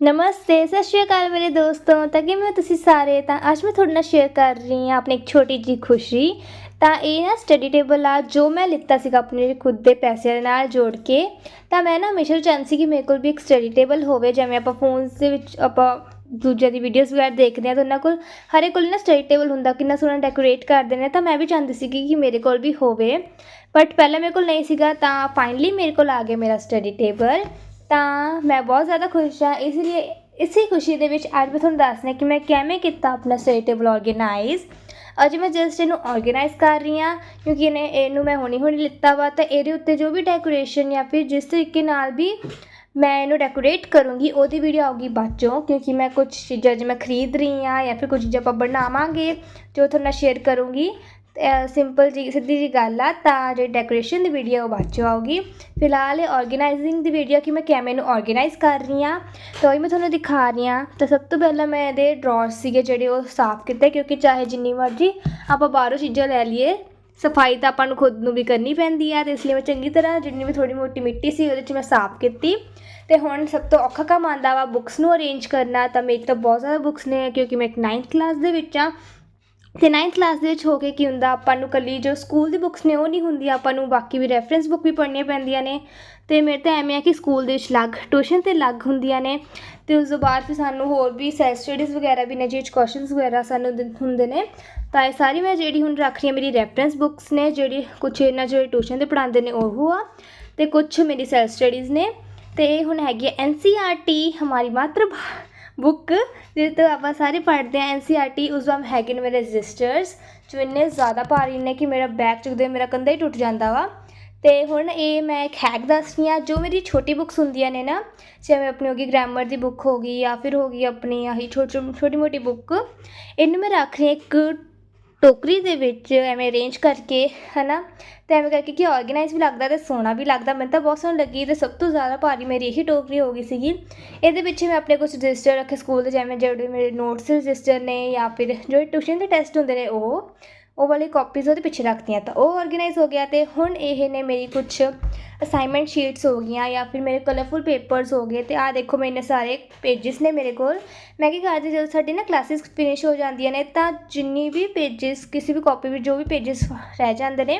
ਨਮਸਤੇ, ਸਤਿ ਸ਼੍ਰੀ ਅਕਾਲ ਮੇਰੇ ਦੋਸਤੋ। ਤਾਂ ਕਿਵੇਂ ਹੋ ਤੁਸੀਂ ਸਾਰੇ? ਤਾਂ ਅੱਜ ਮੈਂ ਤੁਹਾਡੇ ਨਾਲ ਸ਼ੇਅਰ ਕਰ ਰਹੀ ਹਾਂ ਆਪਣੀ ਇੱਕ ਛੋਟੀ ਜੀ ਖੁਸ਼ੀ। ਤਾਂ ਇਹ ਨਾ ਸਟੱਡੀ ਟੇਬਲ ਆ, ਜੋ ਮੈਂ ਲਿੱਤਾ ਸੀਗਾ ਆਪਣੇ ਖੁਦ ਦੇ ਪੈਸਿਆਂ ਦੇ ਨਾਲ ਜੋੜ ਕੇ। ਤਾਂ ਮੈਂ ਨਾ ਹਮੇਸ਼ਾ ਚਾਹੁੰਦੀ ਸੀ ਕਿ ਮੇਰੇ ਕੋਲ ਵੀ ਇੱਕ ਸਟੱਡੀ ਟੇਬਲ ਹੋਵੇ, ਜਿਵੇਂ ਆਪਾਂ ਫੋਨਸ ਦੇ ਵਿੱਚ ਆਪਾਂ ਦੂਜਿਆਂ ਦੀ ਵੀਡੀਓਜ਼ ਵਗੈਰਾ ਦੇਖਦੇ ਹਾਂ ਤਾਂ ਉਹਨਾਂ ਕੋਲ ਹਰੇ ਕੋਲ ਨਾ ਸਟੱਡੀ ਟੇਬਲ ਹੁੰਦਾ, ਕਿੰਨਾ ਸੋਹਣਾ ਡੈਕੋਰੇਟ ਕਰਦੇ ਨੇ। ਤਾਂ ਮੈਂ ਵੀ ਚਾਹੁੰਦੀ ਸੀ ਕਿ ਮੇਰੇ ਕੋਲ ਵੀ ਹੋਵੇ। ਬਟ ਪਹਿਲਾਂ ਮੇਰੇ ਕੋਲ ਨਹੀਂ ਸੀਗਾ, ਤਾਂ ਫਾਈਨਲੀ ਮੇਰੇ ਕੋਲ ਆ ਗਿਆ ਮੇਰਾ ਸਟੱਡੀ ਟੇਬਲ ਤਾਂ ਮੈਂ ਬਹੁਤ ਜ਼ਿਆਦਾ ਖੁਸ਼ ਹਾਂ, ਇਸ ਲਈ ਇਸੇ ਖੁਸ਼ੀ ਦੇ ਵਿੱਚ ਅੱਜ ਮੈਂ ਤੁਹਾਨੂੰ ਦੱਸਣਾ ਕਿ ਮੈਂ ਕਿਵੇਂ ਕੀਤਾ ਆਪਣਾ ਸਟੱਡੀ ਟੇਬਲ ਆਰਗੇਨਾਈਜ਼ ਅੱਜ ਮੈਂ ਜਸਟ ਇਹਨੂੰ ਆਰਗੇਨਾਈਜ਼ ਕਰ ਰਹੀ ਹਾਂ, ਕਿਉਂਕਿ ਇਹਨੇ ਇਹਨੂੰ ਮੈਂ ਹੁਣੀ ਹੁਣੀ ਲਿੱਤਾ ਵਾ, ਤਾਂ ਇਹਦੇ ਉੱਤੇ ਜੋ ਵੀ ਡੈਕੋਰੇਸ਼ਨ ਜਾਂ ਫਿਰ ਜਿਸ ਤਰੀਕੇ ਨਾਲ ਵੀ ਮੈਂ ਇਹਨੂੰ ਡੈਕੋਰੇਟ ਕਰੂੰਗੀ, ਉਹਦੀ ਵੀਡੀਓ ਆਊਗੀ ਬਾਅਦ 'ਚੋਂ, ਕਿਉਂਕਿ ਮੈਂ ਕੁਝ ਚੀਜ਼ਾਂ ਜਿਵੇਂ ਖਰੀਦ ਰਹੀ ਹਾਂ ਜਾਂ ਫਿਰ ਕੁਝ ਚੀਜ਼ਾਂ ਆਪਾਂ ਬਣਾਵਾਂਗੇ, ਜੋ ਤੁਹਾਡੇ ਨਾਲ ਸ਼ੇਅਰ ਕਰੂੰਗੀ ਸਿੰਪਲ ਜੀ, ਸਿੱਧੀ ਜੀ ਗੱਲ ਆ, ਤਾਂ ਜਿਹੜੀ ਡੈਕੋਰੇਸ਼ਨ ਦੀ ਵੀਡੀਓ ਉਹ ਬਾਅਦ 'ਚੋਂ ਆਊਗੀ। ਫਿਲਹਾਲ ਇਹ ਆਰਗੇਨਾਈਜ਼ਿੰਗ ਦੀ ਵੀਡੀਓ ਕਿ ਮੈਂ ਕਿਵੇਂ ਨੂੰ ਆਰਗੇਨਾਈਜ਼ ਕਰ ਰਹੀ ਹਾਂ ਤਾਂ ਉਹ ਮੈਂ ਤੁਹਾਨੂੰ ਦਿਖਾ ਰਹੀ ਹਾਂ ਤਾਂ ਸਭ ਤੋਂ ਪਹਿਲਾਂ ਮੈਂ ਇਹਦੇ ਡਰਾਅਰ ਸੀਗੇ ਜਿਹੜੇ ਉਹ ਸਾਫ਼ ਕੀਤੇ, ਕਿਉਂਕਿ ਚਾਹੇ ਜਿੰਨੀ ਮਰਜ਼ੀ ਆਪਾਂ ਬਾਹਰੋਂ ਚੀਜ਼ਾਂ ਲੈ ਲਈਏ, ਸਫ਼ਾਈ ਤਾਂ ਆਪਾਂ ਨੂੰ ਖੁਦ ਨੂੰ ਵੀ ਕਰਨੀ ਪੈਂਦੀ ਆ, ਤੇ ਇਸ ਲਈ ਮੈਂ ਚੰਗੀ ਤਰ੍ਹਾਂ ਜਿੰਨੀ ਵੀ ਥੋੜੀ ਮੋਟੀ ਮਿੱਟੀ ਸੀ, ਉਹਦੇ 'ਚ ਮੈਂ ਸਾਫ਼ ਕੀਤੀ। ਤੇ ਹੁਣ ਸਭ ਤੋਂ ਔਖਾ ਕੰਮ ਆਉਂਦਾ ਵਾ ਬੁੱਕਸ ਨੂੰ ਅਰੇਂਜ ਕਰਨਾ, ਤਾਂ ਮੇਰੀ ਤਾਂ ਬਹੁਤ ਜ਼ਿਆਦਾ ਬੁੱਕਸ ਨੇ, ਕਿਉਂਕਿ ਮੈਂ ਇੱਕ 9th ਕਲਾਸ ਦੇ ਵਿੱਚ ਆ। ਤੇ 9th ਕਲਾਸ ਦੇ ਵਿੱਚ ਹੋ ਕੇ ਕੀ ਹੁੰਦਾ, ਆਪਾਂ ਨੂੰ ਕੱਲੀ ਜੋ ਸਕੂਲ ਦੀ ਬੁੱਕਸ ਨੇ ਉਹ ਨਹੀਂ ਹੁੰਦੀ ਆਪਾਂ ਨੂੰ ਬਾਕੀ ਵੀ ਰੈਫਰੈਂਸ ਬੁੱਕ ਵੀ ਪੜ੍ਹਨੀਆਂ ਪੈਂਦੀਆਂ ਨੇ। ਤੇ ਮੇਰੇ ਤਾਂ ਐਵੇਂ ਆ ਕਿ ਸਕੂਲ ਦੇ ਵਿੱਚ ਅਲੱਗ ਟਿਊਸ਼ਨ ਤੇ ਅਲੱਗ ਹੁੰਦੀਆਂ ਨੇ। ਤੇ ਉਸ ਤੋਂ ਬਾਅਦ ਫਿਰ ਸਾਨੂੰ ਹੋਰ ਵੀ ਸੈਲਫ ਸਟੱਡੀਜ਼ ਵਗੈਰਾ ਵੀ ਨੇ, ਜਿਹਦੇ ਕੁਐਸਚਨਸ ਵਗੈਰਾ ਸਾਨੂੰ ਦਿੰ- ਹੁੰਦੇ ਨੇ। ਤਾਂ ਇਹ ਸਾਰੀ ਮੈਂ ਜਿਹੜੀ ਹੁਣ ਰੱਖ ਰਹੀ ਹਾਂ, ਮੇਰੀ ਰੈਫਰੈਂਸ ਬੁੱਕਸ ਨੇ, ਜਿਹੜੀ ਕੁਛ ਇਹਨਾਂ ਜਿਹੜੇ ਟਿਊਸ਼ਨ ਤੇ ਪੜ੍ਹਾਉਂਦੇ ਨੇ, ਉਹ ਆ। ਤੇ ਕੁਛ ਮੇਰੀ ਸੈਲਫ ਸਟੱਡੀਜ਼ ਨੇ। ਤੇ ਹੁਣ ਹੈਗੀ ਹੈ ਐਨਸੀਆਰਟੀ ਹਮਾਰੀ ਮਾਤਰ ਬੁੱਕ, ਜਿਹਦੇ ਤੋਂ ਆਪਾਂ ਸਾਰੇ ਪੜ੍ਹਦੇ ਹਾਂ ਐੱਨ ਸੀ ਆਰ ਟੀ ਉਸ ਵਿੱਚ ਹੈਗੇ ਨੇ ਮੇਰੇ ਰਜਿਸਟਰਸ ਜੋ ਇੰਨੇ ਜ਼ਿਆਦਾ ਭਾਰੀ ਨੇ ਕਿ ਮੇਰਾ ਬੈਗ ਚੁੱਕਦੇ ਮੇਰਾ ਕੰਧਾ ਹੀ ਟੁੱਟ ਜਾਂਦਾ ਵਾ। ਤੇ ਹੁਣ ਇਹ ਮੈਂ ਇੱਕ ਹੈਕ ਦੱਸ ਰਹੀ ਹਾਂ, ਜੋ ਮੇਰੀ ਛੋਟੀ ਬੁੱਕਸ ਹੁੰਦੀਆਂ ਨੇ ਨਾ, ਜਿਵੇਂ ਆਪਣੀ ਹੋ ਗਈ ਗ੍ਰਾਮਰ ਦੀ ਬੁੱਕ ਹੋ ਗਈ ਜਾਂ ਫਿਰ ਹੋ ਗਈ ਆਪਣੀ ਆਹੀ ਛੋਟੀ ਛੋਟੀ ਮੋਟੀ ਬੁੱਕ ਇਹਨੂੰ ਮੈਂ ਰੱਖ ਰਹੀ ਹਾਂ ਇੱਕ ਟੋਕਰੀ ਦੇ ਵਿੱਚ ਐਵੇਂ ਅਰੇਂਜ ਕਰਕੇ, ਹਨਾ? ਤੇ ਐਵੇਂ ਕਰਕੇ ਕਿ ਆਰਗੇਨਾਈਜ਼ ਵੀ ਲੱਗਦਾ ਤੇ ਸੋਹਣਾ ਵੀ ਲੱਗਦਾ। ਮੈਨੂੰ ਤਾਂ ਬਹੁਤ ਸੋਹਣੀ ਲੱਗੀ ਤੇ ਸਭ ਤੋਂ ਜ਼ਿਆਦਾ ਭਾਰੀ ਮੇਰੀ ਇਹੀ ਟੋਕਰੀ ਹੋ ਗਈ ਸੀਗੀ। ਇਹਦੇ ਵਿੱਚ ਮੈਂ ਆਪਣੇ ਕੁਝ ਰਜਿਸਟਰ ਰੱਖੇ ਸਕੂਲ ਦੇ, ਜਿਵੇਂ ਜਿਹੜੇ ਮੇਰੇ ਨੋਟਸ ਰਜਿਸਟਰ ਨੇ ਜਾਂ ਫਿਰ ਜਿਹੜੇ ਟਿਊਸ਼ਨ ਦੇ ਟੈਸਟ ਹੁੰਦੇ ਨੇ, ਉਹ ਉਹ ਵਾਲੀ ਕਾਪੀਜ਼ ਉਹਦੇ ਪਿੱਛੇ ਰੱਖਤੀਆਂ ਤਾਂ ਉਹ ਆਰਗੇਨਾਈਜ਼ ਹੋ ਗਿਆ ਅਤੇ ਹੁਣ ਇਹ ਨੇ ਮੇਰੀ ਕੁਛ ਅਸਾਈਨਮੈਂਟ ਸ਼ੀਟਸ ਹੋ ਗਈਆਂ ਜਾਂ ਫਿਰ ਮੇਰੇ ਕਲਰਫੁਲ ਪੇਪਰਸ ਹੋ ਗਏ ਅਤੇ ਆਹ ਦੇਖੋ ਮੇਰੇ ਸਾਰੇ ਪੇਜਸ ਨੇ ਮੇਰੇ ਕੋਲ। ਮੈਂ ਕੀ ਕਰਦੀ, ਜਦੋਂ ਸਾਡੀ ਨਾ ਕਲਾਸਿਸ ਫਿਨਿਸ਼ ਹੋ ਜਾਂਦੀਆਂ ਨੇ ਤਾਂ ਜਿੰਨੀ ਵੀ ਪੇਜਸ ਕਿਸੇ ਵੀ ਕਾਪੀ ਵਿੱਚ ਜੋ ਵੀ ਪੇਜਸ ਰਹਿ ਜਾਂਦੇ ਨੇ,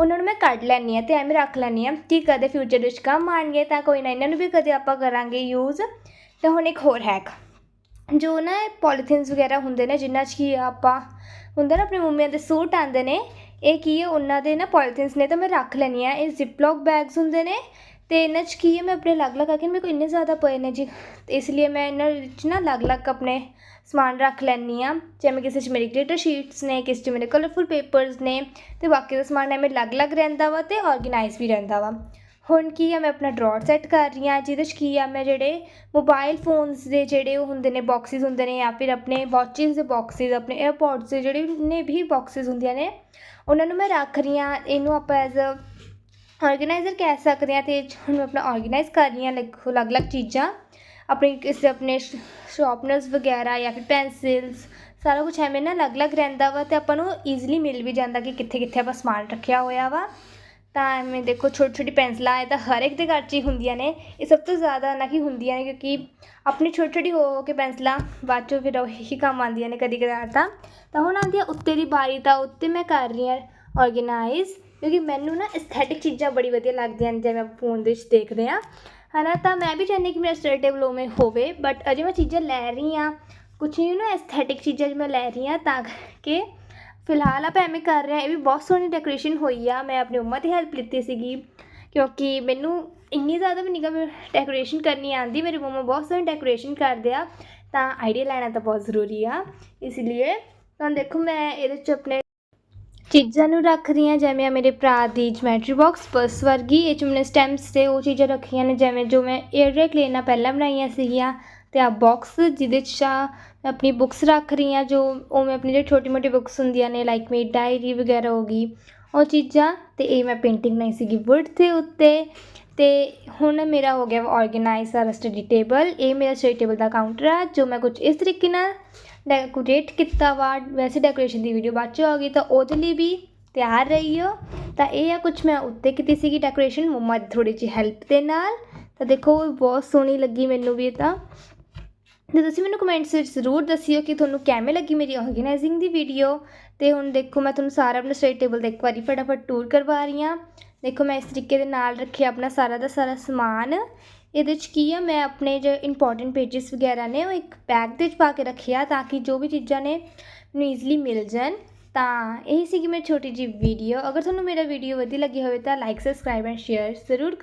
ਉਹਨਾਂ ਨੂੰ ਮੈਂ ਕੱਢ ਲੈਂਦੀ ਹਾਂ ਅਤੇ ਐਵੇਂ ਰੱਖ ਲੈਂਦੀ ਹਾਂ ਕਿ ਕਦੇ ਫਿਊਚਰ ਵਿੱਚ ਕੰਮ ਆਣਗੇ ਤਾਂ ਕੋਈ ਨਾ ਇਹਨਾਂ ਨੂੰ ਵੀ ਕਦੇ ਆਪਾਂ ਕਰਾਂਗੇ ਯੂਜ਼ ਤਾਂ ਹੁਣ ਇੱਕ ਹੋਰ ਹੈਕ ਜੋ ਨਾ ਪੋਲੀਥੀਨਸ ਵਗੈਰਾ ਹੁੰਦੇ ਨੇ ਜਿਨ੍ਹਾਂ 'ਚ ਕੀ ਆਪਾਂ ਹੁੰਦਾ ਨਾ, ਆਪਣੀ ਮੰਮੀਆਂ ਦੇ ਸੂਟ ਆਉਂਦੇ ਨੇ, ਇਹ ਕੀ ਹੈ, ਉਹਨਾਂ ਦੇ ਨਾ ਪੋਲੀਥੀਨਸ ਨੇ ਤਾਂ ਮੈਂ ਰੱਖ ਲੈਣੀ ਆ ਇਹ ਜ਼ਿਪਲੌਕ ਬੈਗਸ ਹੁੰਦੇ ਨੇ, ਤੇ ਇਹਨਾਂ 'ਚ ਕੀ ਹੈ, ਮੈਂ ਆਪਣੇ ਅਲੱਗ-ਅਲੱਗ ਕਰਕੇ ਮੇਰੇ ਕੋਲ ਇੰਨੇ ਜ਼ਿਆਦਾ ਪਏ ਨੇ ਜੀ ਇਸ ਲਈ ਮੈਂ ਇਹਨਾਂ ਵਿੱਚ ਨਾ ਅਲੱਗ-ਅਲੱਗ ਆਪਣੇ ਸਮਾਨ ਰੱਖ ਲੈਂਦੀ ਆ ਜਿਵੇਂ ਕਿਸੇ 'ਚ ਮੇਰੀ ਗਲਿਟਰ ਸ਼ੀਟਸ ਨੇ, ਕਿਸੇ 'ਚ ਮੇਰੇ ਕਲਰਫੁਲ ਪੇਪਰਸ ਨੇ, ਤੇ ਬਾਕੀ ਦਾ ਸਮਾਨ ਐਵੇਂ ਅਲੱਗ-ਅਲੱਗ ਰਹਿੰਦਾ ਵਾ ਤੇ ਆਰਗੇਨਾਈਜ਼ ਵੀ ਰਹਿੰਦਾ ਵਾ। ਹੁਣ ਕੀ ਆ, ਮੈਂ ਆਪਣਾ ਡਰਾਅਰ ਸੈੱਟ ਕਰ ਰਹੀ ਹਾਂ, ਜਿਹਦੇ 'ਚ ਕੀ ਆ, ਮੈਂ ਜਿਹੜੇ ਮੋਬਾਈਲ ਫੋਨਸ ਦੇ ਜਿਹੜੇ ਉਹ ਹੁੰਦੇ ਨੇ ਬਾਕਸਿਸ ਹੁੰਦੇ ਨੇ ਜਾਂ ਫਿਰ ਆਪਣੇ ਵਾਚਿਸ ਦੇ ਬਾਕਸਿਸ ਆਪਣੇ 에ਅਰਪੋਡਸ ਦੇ ਜਿਹੜੇ ਨੇ ਵੀ ਬਾਕਸਿਸ ਹੁੰਦੀਆਂ ਨੇ, ਉਹਨਾਂ ਨੂੰ ਮੈਂ ਰੱਖ ਰਹੀ ਹਾਂ। ਇਹਨੂੰ ਆਪਾਂ ਐਜ਼ ਅ ਆਰਗੇਨਾਈਜ਼ਰ ਕਹਿ ਸਕਦੇ ਹਾਂ ਤੇ ਹੁਣ ਮੈਂ ਆਪਣਾ ਆਰਗੇਨਾਈਜ਼ ਕਰ ਰਹੀ ਹਾਂ ਲਾਈਕ ਅਲੱਗ-ਅਲੱਗ ਚੀਜ਼ਾਂ। ਆਪਣੀ ਕਿਸੇ ਆਪਣੇ ਸ਼ਾਰਪਨਰਸ ਵਗੈਰਾ ਜਾਂ ਫਿਰ ਪੈਨਸਿਲਸ ਸਾਰਾ ਕੁਝ ਐਵੇਂ ਨਾ ਅਲੱਗ-ਅਲੱਗ ਰਹਿੰਦਾ ਵਾ ਤੇ ਆਪਾਂ ਨੂੰ ਈਜ਼ੀਲੀ ਮਿਲ ਵੀ ਜਾਂਦਾ ਕਿ ਕਿੱਥੇ ਕਿੱਥੇ ਆਪਾਂ ਸਮਾਨ ਰੱਖਿਆ ਹੋਇਆ ਵਾ। ਤਾਂ ਐਵੇਂ ਦੇਖੋ ਛੋਟੀ ਛੋਟੀ ਪੈਨਸਲਾਂ ਇਹ ਤਾਂ ਹਰ ਇੱਕ ਦੇ ਘਰ 'ਚ ਹੀ ਹੁੰਦੀਆਂ ਨੇ। ਇਹ ਸਭ ਤੋਂ ਜ਼ਿਆਦਾ ਨਾ ਕਿ ਹੁੰਦੀਆਂ ਨੇ ਕਿਉਂਕਿ ਆਪਣੀ ਛੋਟੀ ਛੋਟੀ ਹੋ ਹੋ ਕੇ ਪੈਨਸਲਾਂ ਬਾਅਦ ਚੋਂ ਫਿਰ ਉਹੀ ਕੰਮ ਆਉਂਦੀਆਂ ਨੇ ਕਦੀ ਕਦਾਰ ਤਾਂ। ਤਾਂ ਹੁਣ ਆਉਂਦੀ ਆ ਉੱਤੇ ਦੀ ਬਾਰੀ, ਤਾਂ ਉੱਤੇ ਮੈਂ ਕਰ ਰਹੀ ਹਾਂ ਔਰਗੇਨਾਈਜ਼ ਕਿਉਂਕਿ ਮੈਨੂੰ ਨਾ ਐਸਥੈਟਿਕ ਚੀਜ਼ਾਂ ਬੜੀ ਵਧੀਆ ਲੱਗਦੀਆਂ ਨੇ ਜਿਵੇਂ ਆਪਾਂ ਫੋਨ ਦੇ ਵਿੱਚ ਦੇਖਦੇ ਹਾਂ। ਹਨਾ, ਤਾਂ ਮੈਂ ਵੀ ਚਾਹੁੰਦੀ ਕਿ ਮੇਰਾ ਸਟੱਡੀ ਟੇਬਲ ਉਵੇਂ ਹੋਵੇ ਬਟ ਅਜੇ ਮੈਂ ਚੀਜ਼ਾਂ ਲੈ ਰਹੀ ਹਾਂ। ਕੁਛ ਨਹੀਂ ਨਾ ਐਸਥੈਟਿਕ ਚੀਜ਼ਾਂ ਜਿਵੇਂ ਮੈਂ ਲੈ ਰਹੀ ਹਾਂ ਤਾਂ ਕਰਕੇ ਫਿਲਹਾਲ ਆਪਾਂ ਐਵੇਂ ਕਰ ਰਹੇ ਹਾਂ, ਇਹ ਵੀ ਬਹੁਤ ਸੋਹਣੀ ਡੈਕੋਰੇਸ਼ਨ ਹੋਈ ਆ, ਮੈਂ ਆਪਣੀ ਮੰਮਾ ਦੀ ਹੈਲਪ ਲਿੱਤੀ ਸੀਗੀ, ਕਿਉਂਕਿ ਮੈਨੂੰ ਇੰਨੀ ਜ਼ਿਆਦਾ ਵੀ ਨਿਗਾ ਡੈਕੋਰੇਸ਼ਨ ਕਰਨੀ ਆਂਦੀ ਮੇਰੀ ਮੰਮਾ ਬਹੁਤ ਸੋਹਣੀ ਡੈਕੋਰੇਸ਼ਨ ਕਰਦੇ ਆ, ਤਾਂ ਆਈਡੀਆ ਲੈਣਾ ਤਾਂ ਬਹੁਤ ਜ਼ਰੂਰੀ ਆ, ਇਸ ਲਈ ਤਾਂ ਦੇਖੋ ਮੈਂ ਇਹਦੇ 'ਚ ਆਪਣੇ ਚੀਜ਼ਾਂ ਨੂੰ ਰੱਖ ਰਹੀ ਹਾਂ, ਜਿਵੇਂ ਆ ਮੇਰੇ ਭਰਾ ਦੀ ਜਮੈਟਰੀ ਬਾਕਸ ਪਰਸ ਵਰਗੀ, ਇਹ 'ਚ ਮੈਨੇ ਸਟੈਂਪਸ ਤੇ ਉਹ ਚੀਜ਼ਾਂ ਰੱਖੀਆਂ ਨੇ, ਜਿਵੇਂ ਜੋ ਮੈਂ ਏਅਰ ਕਲੇ ਨਾਲ ਪਹਿਲਾਂ ਬਣਾਈਆਂ ਸੀਗੀਆਂ ਅਤੇ ਆ ਬਾਕਸ ਜਿਹਦੇ 'ਚ ਆ, ਮੈਂ ਆਪਣੀ ਬੁੱਕਸ ਰੱਖ ਰਹੀ ਹਾਂ, ਜੋ ਉਹ ਮੈਂ ਆਪਣੀ ਜਿਹੜੀ ਛੋਟੀ ਮੋਟੀ ਬੁੱਕਸ ਹੁੰਦੀਆਂ ਨੇ ਲਾਈਕ ਮੇਰੀ ਡਾਇਰੀ ਵਗੈਰਾ ਹੋ ਗਈ, ਉਹ ਚੀਜ਼ਾਂ ਅਤੇ ਇਹ ਮੈਂ ਪੇਂਟਿੰਗ ਬਣਾਈ ਸੀਗੀ ਵੁੱਡ ਦੇ ਉੱਤੇ ਅਤੇ ਹੁਣ ਮੇਰਾ ਹੋ ਗਿਆ ਆਰਗੇਨਾਈਜ਼ ਸਾਰਾ ਸਟੱਡੀ ਟੇਬਲ ਇਹ ਮੇਰਾ ਸਟੱਡੀ ਟੇਬਲ ਦਾ ਕਾਊਂਟਰ ਆ, ਜੋ ਮੈਂ ਕੁਝ ਇਸ ਤਰੀਕੇ ਨਾਲ ਡੈਕੋਰੇਟ ਕੀਤਾ ਵਾ, ਵੈਸੇ ਡੈਕੋਰੇਸ਼ਨ ਦੀ ਵੀਡੀਓ ਬਾਅਦ 'ਚ ਆਉਗੀ ਤਾਂ ਉਹਦੇ ਲਈ ਵੀ ਤਿਆਰ ਰਹੀਓ ਤਾਂ ਇਹ ਆ ਕੁਝ ਮੈਂ ਉੱਤੇ ਕੀਤੀ ਸੀਗੀ ਡੈਕੋਰੇਸ਼ਨ ਮੰਮਾ ਦੀ ਥੋੜੀ ਜਿਹੀ ਹੈਲਪ ਦੇ ਨਾਲ, ਤਾਂ ਦੇਖੋ, ਬਹੁਤ ਸੋਹਣੀ ਲੱਗੀ ਮੈਨੂੰ ਵੀ ਤਾਂ। ਤੇ ਤੁਸੀਂ ਮੈਨੂੰ ਕਮੈਂਟਸ ਵਿੱਚ ਜ਼ਰੂਰ ਦੱਸਿਓ ਕਿ ਤੁਹਾਨੂੰ ਕਿਵੇਂ ਲੱਗੀ ਮੇਰੀ ਆਰਗੇਨਾਈਜ਼ਿੰਗ ਦੀ ਵੀਡੀਓ ਤੇ ਹੁਣ ਦੇਖੋ ਮੈਂ ਤੁਹਾਨੂੰ ਸਾਰਾ ਆਪਣਾ ਸਟੱਡੀ ਟੇਬਲ ਦਾ ਇੱਕ ਵਾਰੀ ਫਟਾਫਟ ਟੂਰ ਕਰਵਾ ਰਹੀ ਹਾਂ। ਦੇਖੋ ਮੈਂ ਇਸ ਤਰੀਕੇ ਦੇ ਨਾਲ ਰੱਖਿਆ ਆਪਣਾ ਸਾਰਾ ਦਾ ਸਾਰਾ ਸਮਾਨ। ਇਹਦੇ 'ਚ ਕੀ ਆ, ਮੈਂ ਆਪਣੇ ਜੋ ਇੰਪੋਰਟੈਂਟ ਪੇजेस ਵਗੈਰਾ ਨੇ ਉਹ ਇੱਕ ਬੈਗ ਦੇ ਵਿੱਚ ਪਾ ਕੇ ਰੱਖਿਆ ਤਾਂ ਕਿ ਜੋ ਵੀ ਚੀਜ਼ਾਂ ਨੇ ਮੈਨੂੰ ਈਜ਼ੀਲੀ ਮਿਲ ਜਾਣ। ਤਾਂ ਇਹ ਸੀਗੀ ਮੇਰੀ ਛੋਟੀ ਜਿਹੀ ਵੀਡੀਓ ਅਗਰ ਤੁਹਾਨੂੰ ਮੇਰਾ ਵੀਡੀਓ ਵਧੀਆ ਲੱਗੀ ਹੋਵੇ ਤਾਂ ਲਾਈਕ ਸਬਸਕ੍ਰਾਈਬ ਐਂਡ ਸ਼ੇਅਰ ਜ਼ਰੂਰ